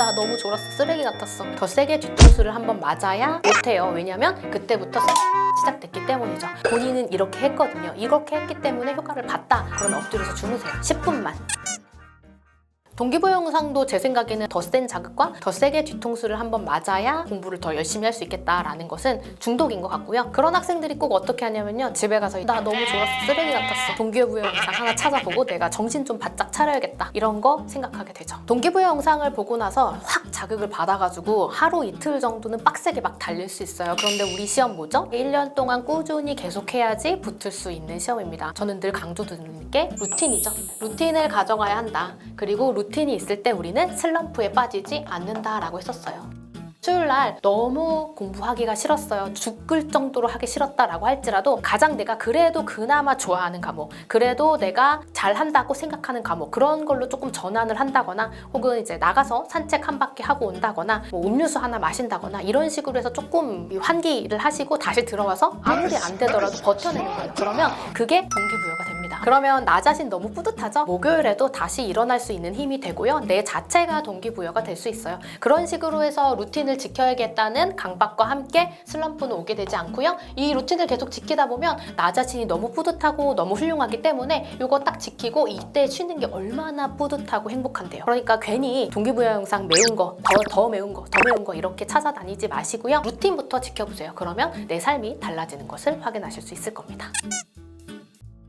나 너무 졸았어. 쓰레기 같았어. 더 세게 뒤통수를 한번 맞아야 못해요. 왜냐면 그때부터 시작됐기 때문이죠. 본인은 이렇게 했거든요. 이렇게 했기 때문에 효과를 봤다. 그러면 엎드려서 주무세요. 10분만. 동기부여 영상도 제 생각에는 더 센 자극과 더 세게 뒤통수를 한번 맞아야 공부를 더 열심히 할 수 있겠다라는 것은 중독인 것 같고요. 그런 학생들이 꼭 어떻게 하냐면요. 집에 가서 나 너무 좋았어. 쓰레기 같았어. 동기부여 영상 하나 찾아보고 내가 정신 좀 바짝 차려야겠다. 이런 거 생각하게 되죠. 동기부여 영상을 보고 나서 확 자극을 받아가지고 하루 이틀 정도는 빡세게 막 달릴 수 있어요. 그런데 우리 시험 뭐죠? 1년 동안 꾸준히 계속해야지 붙을 수 있는 시험입니다. 저는 늘 강조 드리는 게 루틴이죠. 루틴을 가져가야 한다. 그리고 루틴 이 있을 때 우리는 슬럼프에 빠지지 않는다라고 했었어요. 수요일 날 너무 공부하기가 싫었어요. 죽을 정도로 하기 싫었다라고 할지라도 가장 내가 그래도 그나마 좋아하는 과목, 그래도 내가 잘한다고 생각하는 과목 그런 걸로 조금 전환을 한다거나 혹은 이제 나가서 산책 한 바퀴 하고 온다거나 뭐 음료수 하나 마신다거나 이런 식으로 해서 조금 이 환기를 하시고 다시 들어와서 아무리 안 되더라도 버텨내는 거예요. 그러면 그게 동기부여가 됩니다. 그러면 나 자신 너무 뿌듯하죠? 목요일에도 다시 일어날 수 있는 힘이 되고요. 내 자체가 동기부여가 될 수 있어요. 그런 식으로 해서 루틴을 지켜야겠다는 강박과 함께 슬럼프는 오게 되지 않고요. 이 루틴을 계속 지키다 보면 나 자신이 너무 뿌듯하고 너무 훌륭하기 때문에 이거 딱 지키고 이때 쉬는 게 얼마나 뿌듯하고 행복한데요. 그러니까 괜히 동기부여 영상 매운 거, 더, 더 매운 거, 더 매운 거 이렇게 찾아다니지 마시고요. 루틴부터 지켜보세요. 그러면 내 삶이 달라지는 것을 확인하실 수 있을 겁니다.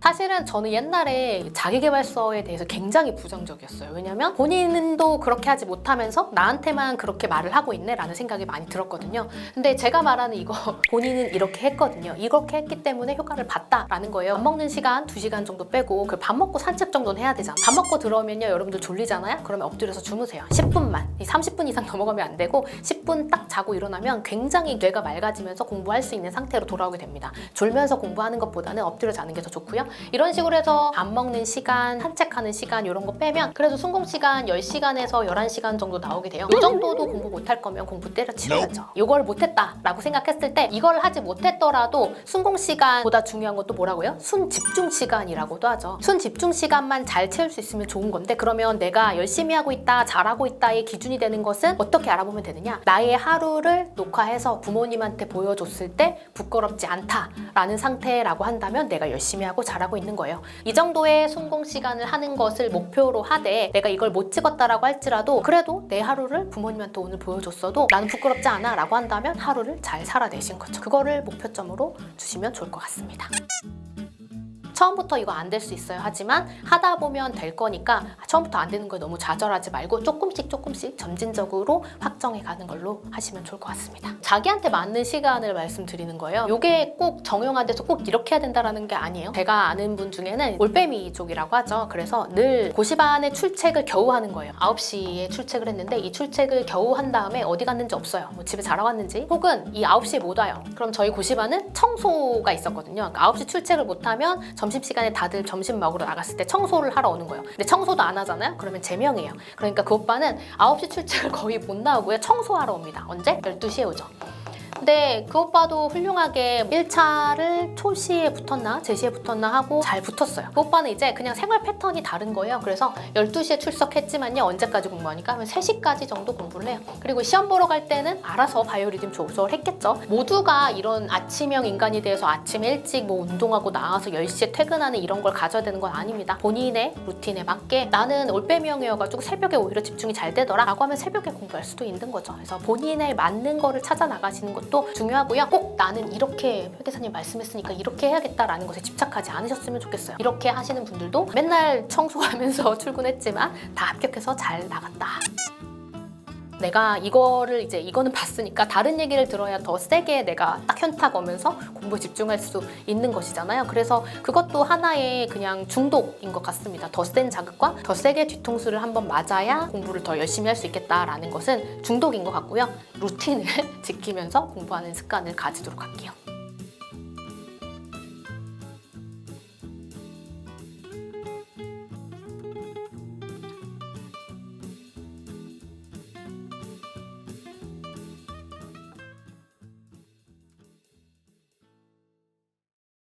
사실은 저는 옛날에 자기개발서에 대해서 굉장히 부정적이었어요. 왜냐면 본인도 그렇게 하지 못하면서 나한테만 그렇게 말을 하고 있네 라는 생각이 많이 들었거든요. 근데 제가 말하는 이거 본인은 이렇게 했거든요. 이렇게 했기 때문에 효과를 봤다라는 거예요. 밥 먹는 시간 2시간 정도 빼고 그 밥 먹고 산책 정도는 해야 되잖아. 밥 먹고 들어오면요. 여러분들 졸리잖아요. 그러면 엎드려서 주무세요. 10분만. 30분 이상 넘어가면 안 되고 10분 딱 자고 일어나면 굉장히 뇌가 맑아지면서 공부할 수 있는 상태로 돌아오게 됩니다. 졸면서 공부하는 것보다는 엎드려 자는 게 더 좋고요. 이런 식으로 해서 밥 먹는 시간, 산책하는 시간 이런 거 빼면 그래도 순공 시간 10시간에서 11시간 정도 나오게 돼요. 이 정도도 공부 못할 거면 공부 때려치워야죠. 이걸 못했다라고 생각했을 때 이걸 하지 못했더라도 순공 시간보다 중요한 것도 뭐라고요? 순 집중 시간이라고도 하죠. 순 집중 시간만 잘 채울 수 있으면 좋은 건데 그러면 내가 열심히 하고 있다, 잘하고 있다의 기준이 되는 것은 어떻게 알아보면 되느냐? 나의 하루를 녹화해서 부모님한테 보여줬을 때 부끄럽지 않다라는 상태라고 한다면 내가 열심히 하고 잘 하고 있는 거예요. 이 정도의 순공 시간을 하는 것을 목표로 하되 내가 이걸 못 찍었다라고 할지라도 그래도 내 하루를 부모님한테 오늘 보여줬어도 나는 부끄럽지 않아 라고 한다면 하루를 잘 살아내신 거죠. 그거를 목표점으로 주시면 좋을 것 같습니다. 처음부터 이거 안 될 수 있어요. 하지만 하다 보면 될 거니까 처음부터 안 되는 거에 너무 좌절하지 말고 조금씩 조금씩 점진적으로 확정해 가는 걸로 하시면 좋을 것 같습니다. 자기한테 맞는 시간을 말씀드리는 거예요. 이게 꼭 정형화 돼서 꼭 이렇게 해야 된다라는 게 아니에요. 제가 아는 분 중에는 올빼미족이라고 하죠. 그래서 늘 고시반에 출첵을 겨우 하는 거예요. 9시에 출첵을 했는데 이 출첵을 겨우 한 다음에 어디 갔는지 없어요. 뭐 집에 자러 갔는지 혹은 이 9시에 못 와요. 그럼 저희 고시반은 청소가 있었거든요. 그러니까 9시 출첵을 못하면 점심 시간에 다들 점심 먹으러 나갔을 때 청소를 하러 오는 거예요. 근데 청소도 안 하잖아요? 그러면 제명이에요. 그러니까 그 오빠는 9시 출첵을 거의 못 나오고요. 청소하러 옵니다. 언제? 12시에 오죠. 근데 그 오빠도 훌륭하게 1차를 초시에 붙었나 제시에 붙었나 하고 잘 붙었어요. 그 오빠는 이제 그냥 생활 패턴이 다른 거예요. 그래서 12시에 출석했지만요. 언제까지 공부하니까 하면 3시까지 정도 공부를 해요. 그리고 시험 보러 갈 때는 알아서 바이오리듬 조절을 했겠죠. 모두가 이런 아침형 인간이 돼서 아침 일찍 뭐 운동하고 나와서 10시에 퇴근하는 이런 걸 가져야 되는 건 아닙니다. 본인의 루틴에 맞게 나는 올빼미형이어가지고 새벽에 오히려 집중이 잘 되더라 라고 하면 새벽에 공부할 수도 있는 거죠. 그래서 본인에 맞는 거를 찾아 나가시는 것도 중요하고요. 꼭 나는 이렇게 회계사님 말씀했으니까 이렇게 해야겠다라는 것에 집착하지 않으셨으면 좋겠어요. 이렇게 하시는 분들도 맨날 청소하면서 출근했지만 다 합격해서 잘 나갔다. 내가 이거를 이제 이거는 봤으니까 다른 얘기를 들어야 더 세게 내가 딱 현타 오면서 공부에 집중할 수 있는 것이잖아요. 그래서 그것도 하나의 그냥 중독인 것 같습니다. 더 센 자극과 더 세게 뒤통수를 한번 맞아야 공부를 더 열심히 할 수 있겠다라는 것은 중독인 것 같고요. 루틴을 지키면서 공부하는 습관을 가지도록 할게요.